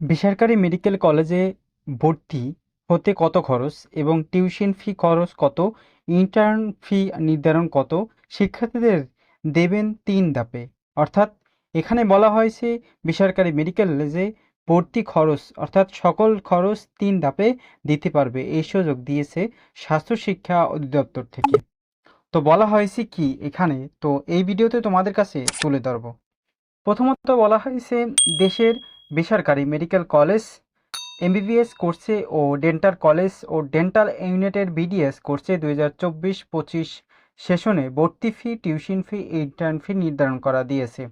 বেসরকারি মেডিকেল কলেজে ভর্তি হতে কত খরচ এবং টিউশন ফি খরচ কত? ইন্টার্ন ফি নির্ধারণ কত? শিক্ষার্থীদের দেবেন তিন ধাপে। অর্থাৎ এখানে বলা হয়েছে বেসরকারি মেডিকেল কলেজে ভর্তি খরচ, অর্থাৎ সকল খরচ তিন ধাপে দিতে পারবে এই সুযোগ দিয়েছে স্বাস্থ্য শিক্ষা অধিদপ্তর থেকে। তো বলা হয়েছে কি এখানে? তো এই ভিডিওতে তোমাদের কাছে তুলে ধরবো। প্রথমত বলা হয়েছে দেশের বেসরকারি মেডিকেল কলেজ, এমবিবিএস কোর্সে ও ডেন্টাল কলেজ ও ডেন্টাল ইউনিটের বিডিএস কোর্সে দুই হাজার চব্বিশ পঁচিশ সেশনে ভর্তি ফি, টিউশন ফি, ইন্টার্ন ফি নির্ধারণ করা দিয়েছে।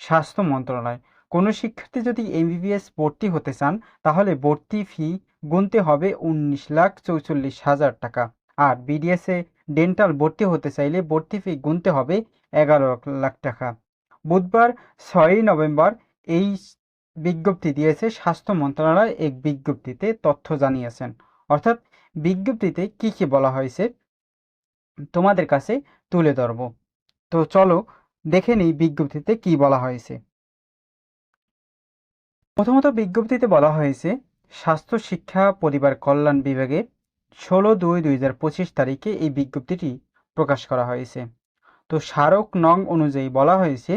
স্বাস্থ্য মন্ত্রণালয়, কোনো শিক্ষার্থী যদি এমবিবিএস ভর্তি হতে চান, তাহলে ভর্তি ফি গুনতে হবে উনিশ লাখ চৌচল্লিশ হাজার টাকা। আর বিডিএসে ডেন্টাল ভর্তি হতে চাইলে ভর্তি ফি গুনতে হবে এগারো লাখ টাকা। বুধবার ছয়ই নভেম্বর এই বিজ্ঞপ্তি দিয়েছে, স্বাস্থ্য মন্ত্রণালয় এক বিজ্ঞপ্তিতে তথ্য জানিয়েছেন। অর্থাৎ বিজ্ঞপ্তিতে কি কি বলা হয়েছে তোমাদের কাছে তুলে ধরব। তো চলো দেখে নিই বিজ্ঞপ্তিতে কি বলা হয়েছে। প্রথমত বিজ্ঞপ্তিতে বলা হয়েছে, স্বাস্থ্য শিক্ষা পরিবার কল্যাণ বিভাগে ষোলো দুই দুই হাজার পঁচিশ তারিখে এই বিজ্ঞপ্তিটি প্রকাশ করা হয়েছে। তো স্মারক নং অনুযায়ী বলা হয়েছে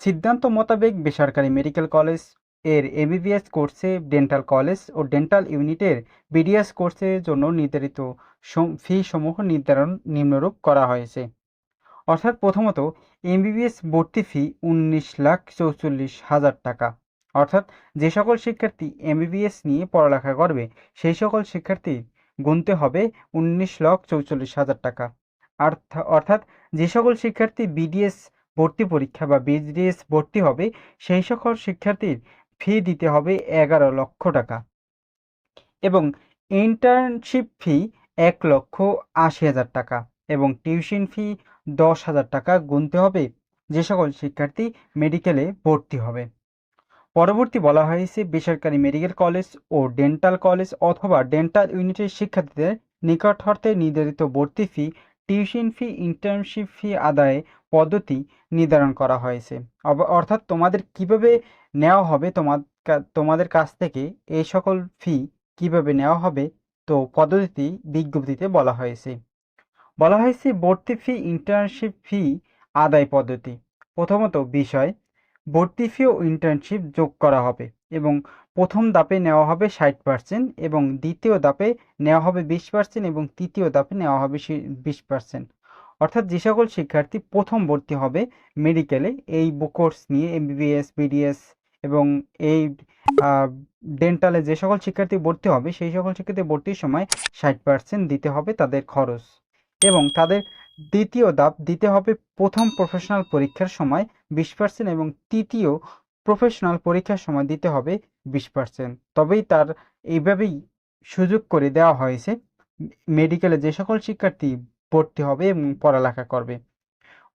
সিদ্ধান্ত মোতাবেক বেসরকারি মেডিকেল কলেজের এমবিবিএস কোর্সে ডেন্টাল কলেজ ও ডেন্টাল ইউনিটের বিডিএস কোর্সের জন্য নির্ধারিত ফি সমূহ নির্ধারণ নিম্নরূপ করা হয়েছে। অর্থাৎ প্রথমত, এমবিবিএস ভর্তি ফি উনিশ লাখ চৌচল্লিশ হাজার টাকা। অর্থাৎ যে সকল শিক্ষার্থী এমবিবিএস নিয়ে পড়ালেখা করবে, সেই সকল শিক্ষার্থী গুনতে হবে উনিশ লাখ চৌচল্লিশ হাজার টাকা। অর্থাৎ যে সকল শিক্ষার্থী বিডিএস ভর্তি পরীক্ষা বা বিডিএস ভর্তি হবে, সেই সকল শিক্ষার্থীর ফি দিতে হবে এগারো লক্ষ টাকা। এবং ইন্টার্নশিপ ফি এক লক্ষ আশি হাজার টাকা এবং টিউশন ফি দশ হাজার টাকা গুনতে হবে, যে সকল শিক্ষার্থী মেডিকেলে ভর্তি হবে। পরবর্তী বলা হয়েছে বেসরকারি মেডিকেল কলেজ ও ডেন্টাল কলেজ অথবা ডেন্টাল ইউনিটের শিক্ষার্থীদের নিকট নির্ধারিত ভর্তি ফি টিউশন ফি ইন্টার্নশিপ ফি আদায় পদ্ধতি নির্ধারণ করা হয়েছে। অর্থাৎ তোমাদের কীভাবে নেওয়া হবে তোমার তোমাদের কাছ থেকে এই সকল ফি কীভাবে নেওয়া হবে, তো পদ্ধতি বিজ্ঞপ্তিতে বলা হয়েছে। বলা হয়েছে ভর্তি ফি ইন্টার্নশিপ ফি আদায় পদ্ধতি। প্রথমত বিষয়, ভর্তি ফি ও ইন্টার্নশিপ যোগ করা হবে। এবং প্রথম দাপে নেওয়া হবে ষাট পার্সেন্ট এবং দ্বিতীয় দাপে নেওয়া হবে বিশ পার্সেন্ট এবং তৃতীয় দাপে নেওয়া হবে বিশ পার্সেন্ট অর্থাৎ যে সকল শিক্ষার্থী প্রথম ভর্তি হবে মেডিকেলে এই কোর্স নিয়ে এমবিবিএস বিডিএস এবং এই ডেন্টালে যে সকল শিক্ষার্থী ভর্তি হবে, সেই সকল শিক্ষার্থী ভর্তির সময় ষাট পার্সেন্ট দিতে হবে তাদের খরচ এবং তাদের দ্বিতীয় ধাপ দিতে হবে প্রথম প্রফেশনাল পরীক্ষার সময় বিশ পার্সেন্ট এবং তৃতীয় প্রফেশনাল পরীক্ষার সময় দিতে হবে বিশ পার্সেন্ট তবেই তার এইভাবেই সুযোগ করে দেওয়া হয়েছে। মেডিকেলে যে সকল শিক্ষার্থী ভর্তি হবে এবং পড়ালেখা করবে।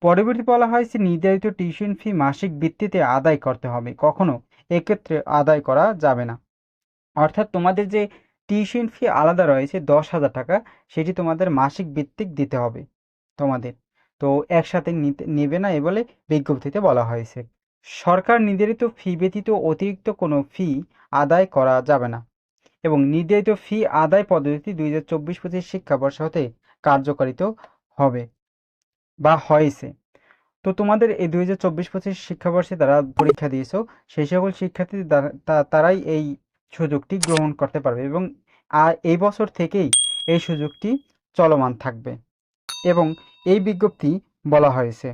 পরবর্তী বলা হয়েছে, নির্ধারিত টিউশন ফি মাসিক ভিত্তিতে আদায় করতে হবে। কখনো এক্ষেত্রে আদায় করা যাবে না। অর্থাৎ তোমাদের যে টিউশন ফি আলাদা রয়েছে, দশ হাজার টাকা, সেটি তোমাদের মাসিক ভিত্তিক দিতে হবে তোমাদের। তো একসাথে নিতে, নেবে না এ বলে বিজ্ঞপ্তিতে বলা হয়েছে। সরকার নির্ধারিত ফি ব্যতীত অতিরিক্ত কোনো ফি আদায় করা যাবে না এবং নির্ধারিত ফি আদায় পদ্ধতি দুই হাজার চব্বিশ পঁচিশ শিক্ষাবর্ষ হতে কার্যকারিত হবে বা হয়েছে। তো তোমাদের এই দুই হাজার চব্বিশ পঁচিশ শিক্ষাবর্ষে তারা পরীক্ষা দিয়েছ, সেই সকল শিক্ষার্থী তারাই এই সুযোগটি গ্রহণ করতে পারবে এবং আর এই বছর থেকেই এই সুযোগটি চলমান থাকবে এবং এই বিজ্ঞপ্তি বলা হয়েছে।